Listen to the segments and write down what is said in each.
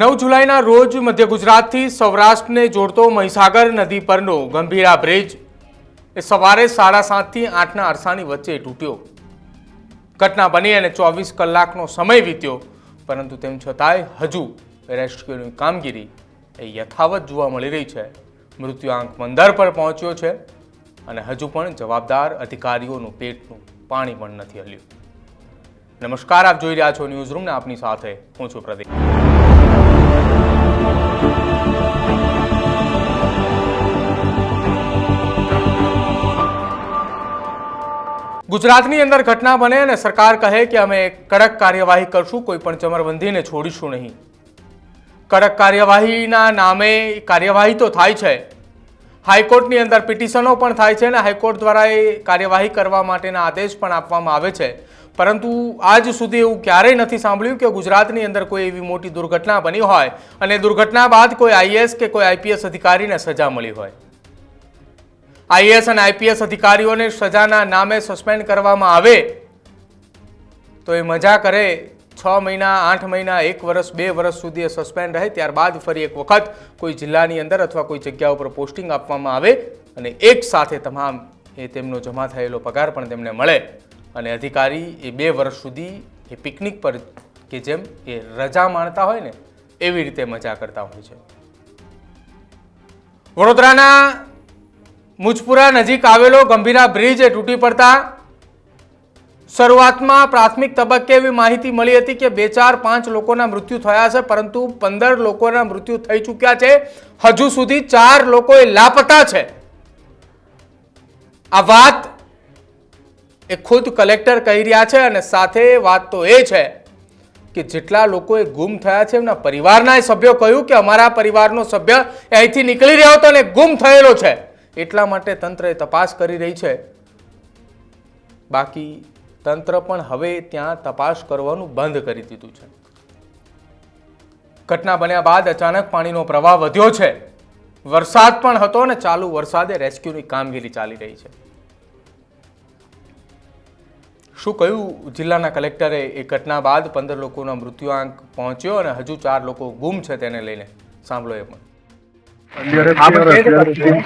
નવ જુલાઈના રોજ મધ્ય ગુજરાતથી સૌરાષ્ટ્રને જોડતો મહીસાગર નદી પરનો ગંભીરા બ્રિજ એ સવારે સાડા સાતથી આઠના અરસાની વચ્ચે તૂટ્યો. ઘટના બની અને ચોવીસ કલાકનો સમય વીત્યો, પરંતુ તેમ છતાંય હજુ રેસ્ક્યુની કામગીરી એ યથાવત જોવા મળી રહી છે. મૃત્યુઆંક પંદર પર પહોંચ્યો છે અને હજુ પણ જવાબદાર અધિકારીઓનું પેટનું પાણી પણ નથી હલ્યું. નમસ્કાર, આપ જોઈ રહ્યા છો ન્યૂઝ રૂમ આપની સાથે હું છું પ્રદીપ. ગુજરાતની અંદર ઘટના બને અને સરકાર કહે કે અમે કડક કાર્યવાહી કરશું, કોઈ પણ ચમરબંધીને છોડીશું નહીં. કડક કાર્યવાહીના નામે કાર્યવાહી તો થાય છે. હાઈકોર્ટની અંદર પિટિશનો પણ થાય છે અને હાઈકોર્ટ દ્વારા એ કાર્યવાહી કરવા માટેના આદેશ પણ આપવામાં આવે છે. પરંતુ આજ સુધી એવું ક્યારેય નથી સાંભળ્યું કે ગુજરાતની અંદર કોઈ એવી મોટી દુર્ઘટના બની હોય અને દુર્ઘટના બાદ કોઈ આઈએએસ કે કોઈ આઈપીએસ અધિકારીને સજા મળી હોય. આઈએએસ અને આઈપીએસ અધિકારીઓને સજાના નામે સસ્પેન્ડ કરવામાં આવે તો એ મજા કરે. છ મહિના, આઠ મહિના, એક વર્ષ બે વર્ષ સુધી એ સસ્પેન્ડ રહે. ત્યારબાદ ફરી એક વખત કોઈ જિલ્લાની અંદર અથવા કોઈ જગ્યા ઉપર પોસ્ટિંગ આપવામાં આવે અને એક સાથે તમામ એ તેમનો જમા થયેલો પગાર પણ તેમને મળે. અને અધિકારી એ બે વર્ષ સુધી એ પિકનિક પર કે જેમ એ રજા માણતા હોય ને, એવી રીતે મજા કરતા હોય છે. વડોદરાના મુજપુરા નજીક આવેલો ગંભીરા બ્રિજ તૂટી પડતા શરૂઆતમાં પ્રાથમિક તબક્કે એવી માહિતી મળી હતી કે બે ચાર પાંચ લોકોના મૃત્યુ થયા છે, પરંતુ પંદર લોકોના મૃત્યુ થઈ ચૂક્યા છે. હજુ સુધી ચાર લોકો લાપતા છે. આ વાત એ ખુદ કલેક્ટર કહી રહ્યા છે અને સાથે વાત તો એ છે કે જેટલા લોકોએ ગુમ થયા છે, એમના પરિવારના સભ્યો કહ્યું કે અમારા પરિવારનો સભ્ય અહીંથી નીકળી રહ્યો હતો અને ગુમ થયેલો છે. એટલા માટે તંત્રએ તપાસ કરી રહી છે. બાકી તંત્ર પણ હવે ત્યાં તપાસ કરવાનું બંધ કરી દીધું છે. ઘટના બન્યા બાદ અચાનક પાણીનો પ્રવાહ વધ્યો છે. વરસાદ પણ હતો ને ચાલુ વરસાદે રેસ્ક્યુની કામગીરી ચાલી રહી છે. શું કહ્યું? જિલ્લાના કલેક્ટરે એ ઘટના બાદ પંદર લોકોનો મૃત્યુઆંક પહોંચ્યો અને હજુ ચાર લોકો ગુમ છે તેને લઈને. સાંભળો એ પણ.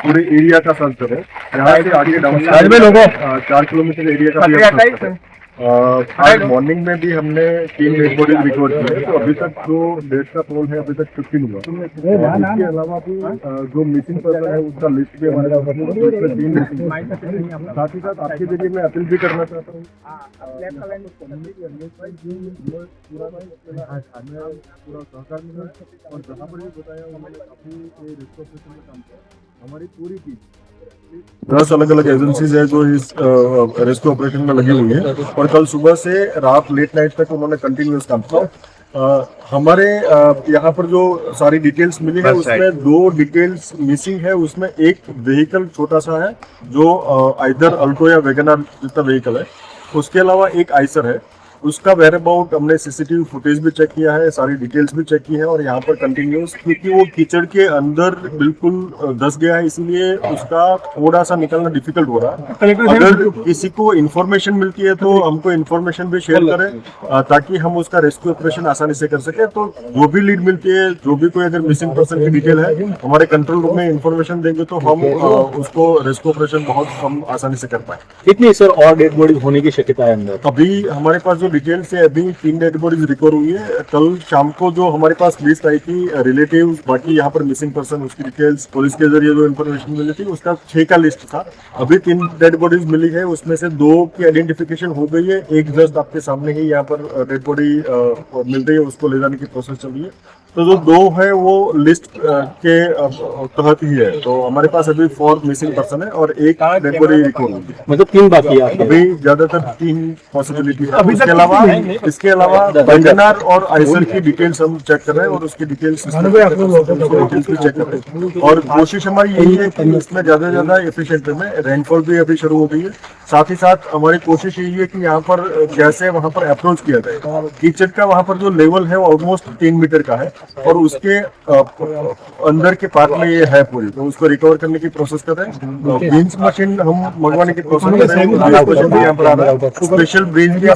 पूरे एरिया का सर्च करें यहाँ से आगे डाउन में लोगों अ, चार किलोमीटर एरिया का आज मॉर्निंग में भी हमने तीन डेड बॉडीज रिकवर किए। तो अभी तक जो डेथ का टोल है अभी तक फिफ्टीन हुआ इसके अलावा भी जो मिसिंग पर्सन है उसका लिस्ट भी हमारे पास है। उसमें तीन साथ ही साथ आपके ज़रिए मैं अपील भी करना चाहता हूँ। पूरा पूरा सहकार मिला है और जहाँ पर भी बताया उन्होंने काफ़ी रिस्क में काम किया। हमारी पूरी टीम दस अलग अलग एजेंसीज है जो इस रेस्क्यू ऑपरेशन में लगी हुई है। और कल सुबह से रात लेट नाइट तक उन्होंने कंटिन्यूस काम किया। हमारे यहाँ पर जो सारी डिटेल्स मिली है उसमें दो डिटेल्स मिसिंग है। उसमें एक व्हीकल छोटा सा है जो आइदर अल्टो या वेगनार जितना व्हीकल है। उसके अलावा एक आइसर है। उसका वेर अबाउट हमने सीसीटीवी फुटेज भी चेक किया है सारी डिटेल्स भी चेक की है और यहाँ पर कंटिन्यूस क्योंकि वो कीचड़ के अंदर बिल्कुल धस गया है इसलिए उसका थोड़ा सा निकलना डिफ़िकल्ट हो रहा है। अगर किसी को इन्फॉर्मेशन मिलती है तो हमको इन्फॉर्मेशन भी शेयर करें ताकि हम उसका रेस्क्यू ऑपरेशन आसानी से कर सके। तो जो भी लीड मिलती है जो भी कोई अगर मिसिंग पर्सन की डिटेल है हमारे कंट्रोल रूम में इन्फॉर्मेशन देंगे तो हम उसको रेस्क्यू ऑपरेशन बहुत हम आसानी से कर पाए कितनी सर और डेड बॉडी होने की शक्यता है अंदर? अभी हमारे पास जो डिटेल्स है अभी तीन डेड बॉडीज रिकवर हुई है। कल शाम को जो हमारे पास लिस्ट आई थी रिलेटिव बाकी यहाँ पर मिसिंग पर्सन उसकी डिटेल्स पुलिस के ज़रिए जो इन्फॉर्मेशन मिली थी उसका छह का लिस्ट था। अभी तीन डेड बॉडीज मिली है उसमें से दो की आइडेंटिफिकेशन हो गई है। एक जस्ट आपके सामने ही यहाँ पर डेड बॉडी मिल रही है उसको ले जाने की प्रोसेस चल रही है। तो जो दो है वो लिस्ट के तहत ही है। तो हमारे पास अभी फोर मिसिंग पर्सन है और एक डेड बॉडी रिकवर हुई मतलब तीन बाकी है। अभी ज़्यादातर तीन पॉसिबिलिटी है। इसके अलावा इसके अलावा वैगनार और आइसर की डिटेल्स हम चेक कर रहे हैं और उसकी डिटेल्स डिटेल्स भी चेक कर रहे हैं। और कोशिश हमारी यही है कि इसमें ज़्यादा से ज़्यादा एफिशिएंट में रेनफॉल भी अभी शुरू हो गई है। साथ ही साथ हमारी कोशिश यही है कि यहाँ पर कैसे वहाँ पर अप्रोच किया जाए कीचड़ का वहाँ पर जो लेवल है वो ऑलमोस्ट तीन मीटर का है। और उसके अंदर के पार्ट में ये है पूरी। तो उसको रिकवर करने की प्रोसेस कर रहे हैं। बीन्स मशीन हम मंगवाने की प्रोसेस कर रहे हैं। ब्रीज मशीन भी यहाँ पर आ रहा है। स्पेशल ब्रीज भी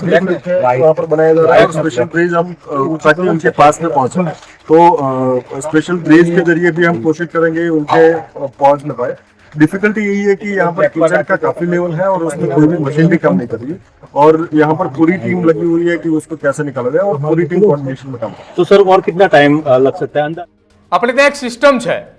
वहाँ पर बनाया जा रहा है स्पेशल ब्रिज हम ताकि तो उनके पास में पहुँचे। तो स्पेशल ब्रिज के ज़रिए भी हम कोशिश करेंगे उनके पहुँच में पाए। डिफिकल्टी यही है कि यहाँ पर किचन का काफ़ी लेवल है और उसमें कोई भी मशीन भी कम नहीं कर। रही और यहाँ पर पूरी टीम लगी हुई है कि उसको कैसे निकाला जाए और पूरी टीम कोऑर्डिनेशन में काम तो सर और कितना टाइम लग सकता है अंदर? अपने एक सिस्टम है।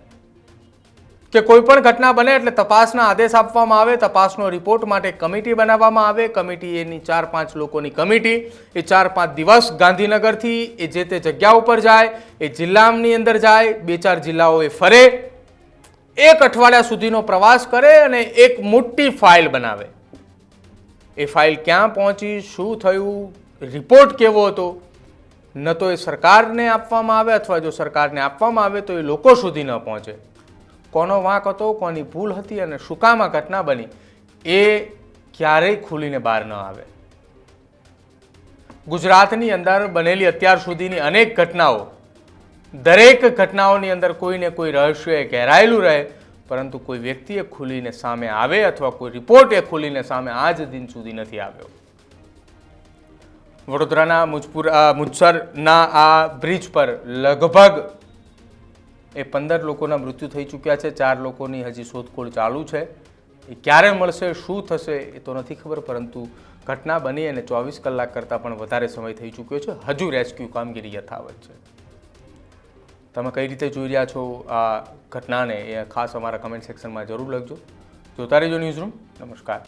કે કોઈ પણ ઘટના બને એટલે તપાસના આદેશ આપવામાં આવે, તપાસનો રિપોર્ટ માટે કમિટી બનાવવામાં આવે. કમિટી એની ચાર પાંચ લોકોની કમિટી, એ ચાર પાંચ દિવસ ગાંધીનગરથી એ જે તે જગ્યા ઉપર જાય, એ જિલ્લાની અંદર જાય, બે ચાર જિલ્લાઓ એ ફરે, એક અઠવાડિયા સુધીનો પ્રવાસ કરે અને એક મોટી ફાઇલ બનાવે. એ ફાઇલ ક્યાં પહોંચી, શું થયું, રિપોર્ટ કેવો હતો? ન તો એ સરકારને આપવામાં આવે અથવા જો સરકારને આપવામાં આવે તો એ લોકો સુધી ન પહોંચે. કોનો વાંક હતો, કોની ભૂલ હતી અને શું કામ આ ઘટના બની, એ ક્યારેય ખુલીને બહાર ન આવે. ગુજરાતની અંદર બનેલી અત્યાર સુધીની અનેક ઘટનાઓ, દરેક ઘટનાઓની અંદર કોઈને કોઈ રહસ્ય ઘેરાયેલું રહે, પરંતુ કોઈ વ્યક્તિએ ખુલીને સામે આવે અથવા કોઈ રિપોર્ટ એ ખુલીને સામે આજ દિન સુધી નથી આવ્યો. વડોદરાના મુજપુર મુજસરના આ બ્રિજ પર લગભગ એ પંદર લોકોના મૃત્યુ થઈ ચૂક્યા છે, ચાર લોકોની હજી શોધખોળ ચાલુ છે. એ ક્યારે મળશે, શું થશે એ તો નથી ખબર, પરંતુ ઘટના બની અને ચોવીસ કલાક કરતાં પણ વધારે સમય થઈ ચૂક્યો છે. હજુ રેસ્ક્યુ કામગીરી યથાવત છે. તમે કઈ રીતે જોઈ રહ્યા છો આ ઘટનાને એ ખાસ અમારા કમેન્ટ સેક્શનમાં જરૂર લખજો. જોતા રહેજો ન્યૂઝરૂમ નમસ્કાર.